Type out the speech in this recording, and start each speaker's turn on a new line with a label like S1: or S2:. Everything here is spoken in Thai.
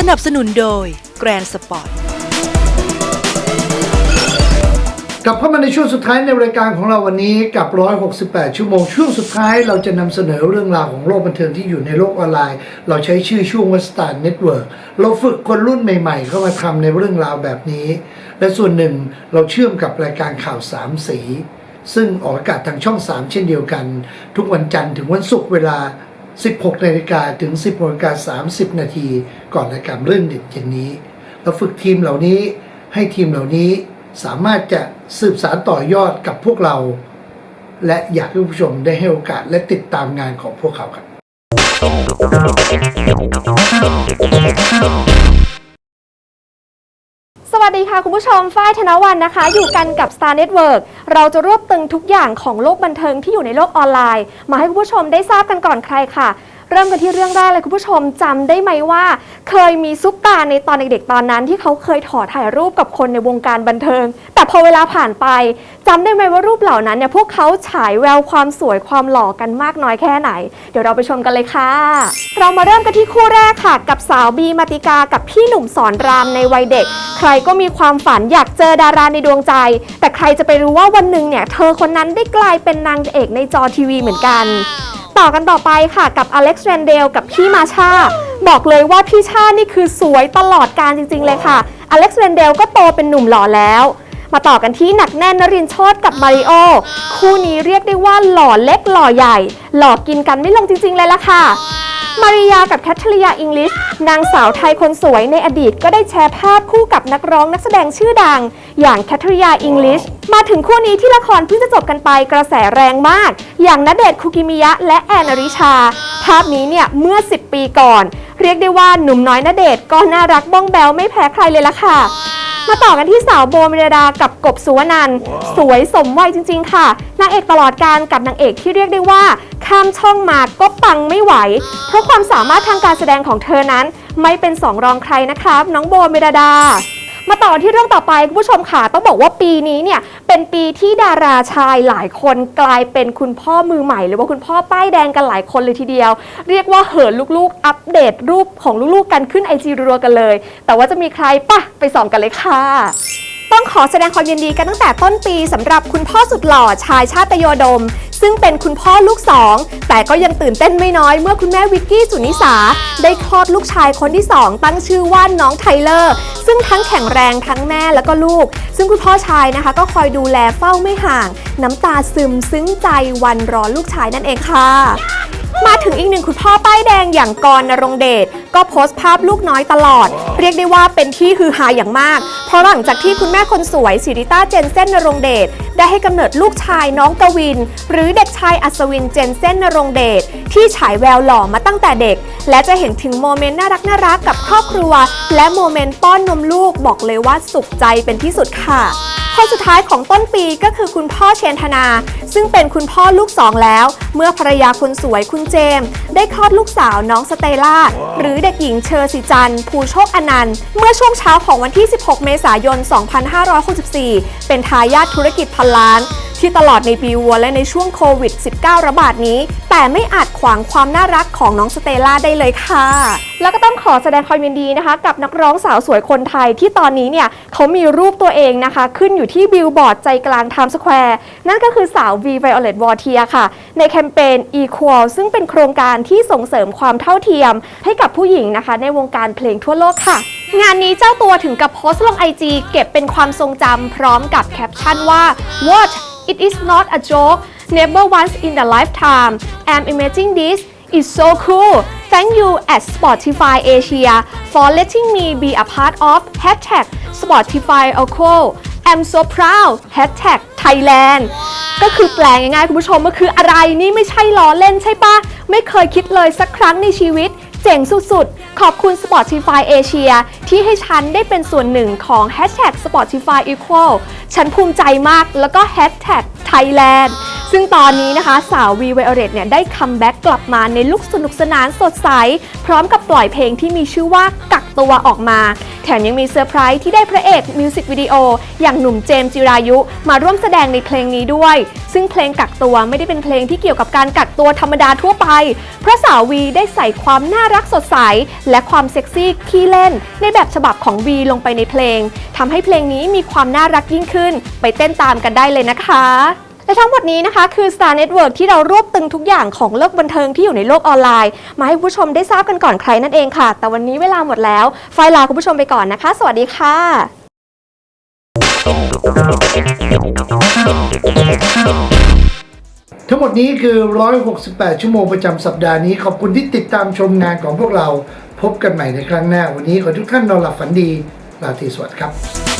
S1: สนับสนุนโดย Grand Sport
S2: กลับเข้ามาในช่วงสุดท้ายในรายการของเราวันนี้กับ 168 ชั่วโมง ช่วงสุดท้ายเราจะนำเสนอเรื่องราวของโลกบันเทิงที่อยู่ในโลกออนไลน์ เราใช้ชื่อช่วงว่า Star Network เราฝึกคนรุ่นใหม่ๆ เข้ามาทำในเรื่องราวแบบนี้ และส่วนหนึ่งเราเชื่อมกับรายการข่าวสามสี ซึ่งออกอากาศทางช่อง 3 เช่นเดียวกัน ทุกวันจันทร์ถึงวันศุกร์เวลา 16นาฬิกาถึง 16นาฬิกา30 นาทีก่อนรายการเรื่องเด็ดเย็นนี้ เราฝึกทีมเหล่านี้ให้ทีมเหล่านี้สามารถจะสืบสารต่อยอดกับพวกเรา และอยากให้ผู้ชมได้ให้โอกาสและติดตามงานของพวกเขาครับ
S3: ค่ะ คุณผู้ชมฝ้ายธนวันนะคะ อยู่กันกับ Star Network เราจะรวบตึงทุกอย่างของโลกบันเทิงที่อยู่ในโลกออนไลน์ มาให้คุณผู้ชมได้ทราบกันก่อนใครค่ะ เริ่มกันที่เรื่องแรกเลยคุณผู้ชมจำได้ไหมว่า เคยมีซุปตาในตอนเด็กๆตอนนั้น ที่เขาเคยถอดถ่ายรูปกับคนในวงการบันเทิง แต่พอเวลาผ่านไปจำได้ไหมว่ารูปเหล่านั้นเนี่ยพวกเขาฉายแววความสวยความหล่อกันมากน้อยแค่ไหน เดี๋ยวเราไปชมกันเลยค่ะ เรามาเริ่มกันที่คู่แรกค่ะ กับสาวบีมาติกากับพี่หนุ่มสอนรามในวัยเด็ก ใครก็มีความฝันอยากเจอดาราในดวงใจ แต่ใครจะไปรู้ว่าวันหนึ่งเนี่ยเธอคนนั้นได้กลายเป็นนางเอกในจอทีวีเหมือนกัน ต่อกันต่อไปค่ะกับอเล็กซ์เรนเดลกับพี่มาชาบอกเลยว่าพี่ชานี่คือสวยตลอดการจริง ๆ เลยค่ะอเล็กซ์เรนเดลก็โตเป็นหนุ่มหล่อแล้ว มาต่อกันที่หนักแน่นนรินโชตกับมาริโอคู่นี้เรียกได้ว่าหล่อเล็กหล่อใหญ่ หล่อกินกันไม่ลงจริง ๆ เลยล่ะค่ะ มาริยากับแคทเธอรียาอิงลิชนางสาวไทยคนสวยในอดีตก็ได้แชร์ภาพคู่กับนักร้องนักแสดงชื่อดัง อย่างแคทเธอรียาอิงลิชมาถึงคู่นี้ที่ละครเพิ่งจะจบกันไปกระแสแรงมาก อย่างณเดชคุกิมิยะและแอนอริชา ภาพนี้เนี่ยเมื่อ 10 ปีก่อน เรียกได้ว่าหนุ่มน้อยณเดชก็น่ารักบ้องแบวไม่แพ้ใครเลยล่ะค่ะ มาต่อกันที่สาวโบเมรดากับกบสุวนันท์สวยสมวัยจริง ๆ ค่ะนางเอกตลอดการกับนางเอกที่เรียกได้ว่า ข้ามช่องมาก็ปังไม่ไหว เพราะความสามารถทางการแสดงของเธอนั้น ไม่เป็นสองรองใครนะครับน้องโบเมรดา มาต่อที่เรื่องต่อไปคุณผู้ชมค่ะ ต้องบอกว่าปีนี้เนี่ยเป็นปีที่ดาราชายหลายคนกลายเป็นคุณพ่อมือใหม่ หรือว่าคุณพ่อป้ายแดงกันหลายคนเลยทีเดียว เรียกว่าเหินลูกๆ อัปเดตรูปของลูกๆกันขึ้นไอจีรัวๆกันเลย แต่ว่าจะมีใครปะไปส่องกันเลยค่ะ ต้องขอแสดงความยินดีกันตั้งแต่ต้นปีสำหรับคุณพ่อสุดหล่อชายชาตยโยดม ซึ่งเป็นคุณพ่อลูกสอง แต่ก็ยังตื่นเต้นไม่น้อยเมื่อคุณแม่วิกกี้สุนิสา ได้คลอดลูกชายคนที่2ตั้งชื่อว่าน้องไทเลอร์ ซึ่งทั้งแข็งแรงทั้งแม่แล้วก็ลูก ซึ่งคุณพ่อชายนะคะ ก็คอยดูแลเฝ้าไม่ห่าง น้ำตาซึมซึ้งใจวันรอลูกชายนั่นเองค่ะ มาถึงอีกหนึ่งคุณพ่อป้ายแดงอย่างกรณรงค์เดชก็โพสต์ภาพลูกน้อยตลอด เรียกได้ว่าเป็นที่ฮือฮาอย่างมาก เพราะหลังจากที่คุณแม่คนสวยสิริต้าเจนเซ่นนรงค์เดชได้ให้กำเนิดลูกชายน้องกวิน หรือเด็กชายอัศวินเจนเซ่นนรงค์เดชที่ฉายแววหล่อมาตั้งแต่เด็ก และจะเห็นถึงโมเมนต์น่ารักน่ารักๆกับครอบครัว และโมเมนต์ป้อนนมลูกบอกเลยว่าสุขใจเป็นที่สุดค่ะ คนสุดท้ายของต้นปีก็คือคุณพ่อเชนธนา ซึ่งเป็นคุณพ่อลูกสองแล้ว เมื่อภรรยาคนสวยคุณเจมส์ได้คลอดลูกสาวน้องสเตล่า หรือเด็กหญิงเชอร์สิจันทร์ภูโชคอนันต์ เมื่อช่วงเช้าของวันที่ 16 เมษายน 2564 เป็นทายาทธุรกิจพันล้าน ที่ตลอดในปีวัวและในช่วงโควิด -19 ระบาดนี้ แต่ไม่อาจข วางความน่ารักของน้องสเตล่าได้เลยค่ะ แล้วก็ต้องขอแสดงความยินดีนะคะ กับนักร้องสาวสวยคนไทยที่ตอนนี้เนี่ยเขามีรูปตัวเองนะคะ ขึ้นอยู่ที่บิลบอร์ดใจกลางไทม์สแควร์นั่นก็คือสาว V Violet w a t i e r ค่ะ ในแคมเปญ Equal ซึ่งเป็นโครงการที่ส่งเสริมความเท่าเทียม ให้กับผู้หญิงนะคะ ในวงการเพลงทั่วโลกค่ะ งานนี้เจ้าตัวถึงกับโพสต์ลง IG เก็บเป็นความทรงจำพร้อมกับแคปชั่นว่า What It is not a joke never once in a lifetime I'm imagining this It's so cool Thank you at Spotify Asia for letting me be a part of hashtag Spotify Equal I'm so proud hashtag Thailand ก็คือแปลงง่ายๆคุณผู้ชมก็คืออะไรนี่ไม่ใช่ล้อเล่นใช่ปะไม่เคยคิดเลยสักครั้งในชีวิตเจ๋งสุดๆ ขอบคุณ Spotify Asia ที่ให้ฉันได้เป็นส่วนหนึ่งของ Hashtag Spotify Equal ฉันภูมิใจมากแล้วก็ Hashtag Thailand ซึ่งตอนนี้นะคะสาววีไวโอเลตเนี่ยได้คัมแบ็กกลับมาในลุคสนุกสนานสดใส พร้อมกับปล่อยเพลงที่มีชื่อว่ากักตัวออกมา แถมยังมีเซอร์ไพรส์ที่ได้พระเอกมิวสิกวิดีโออย่างหนุ่มเจมส์จิรายุ มาร่วมแสดงในเพลงนี้ด้วย ซึ่งเพลงกักตัวไม่ได้เป็นเพลงที่เกี่ยวกับการกักตัวธรรมดาทั่วไป เพราะสาววีได้ใส่ความน่ารักสดใส และความเซ็กซี่ขี้เล่น ในแบบฉบับของวีลงไปในเพลงทำให้เพลงนี้มีความน่ารักยิ่งขึ้น ไปเต้นตามกันได้เลยนะคะ และทั้งหมดนี้นะคะคือ Star Network ที่เรารวบตึงทุกอย่างของโลกบันเทิงที่อยู่ในโลกออนไลน์ มาให้ผู้ชมได้ทราบกันก่อนใครนั่นเองค่ะ แต่วันนี้เวลาหมดแล้ว ไฟลาคุณผู้ชมไปก่อนนะคะ สวัสดีค่ะ
S2: ทั้งหมดนี้คือ 168 ชั่วโมงประจำสัปดาห์นี้ ขอบคุณที่ติดตามชมงานของพวกเรา พบกันใหม่ในครั้งหน้า วันนี้ขอทุกท่านนอนหลับฝันดี ราตรีสวัสดิ์ครับ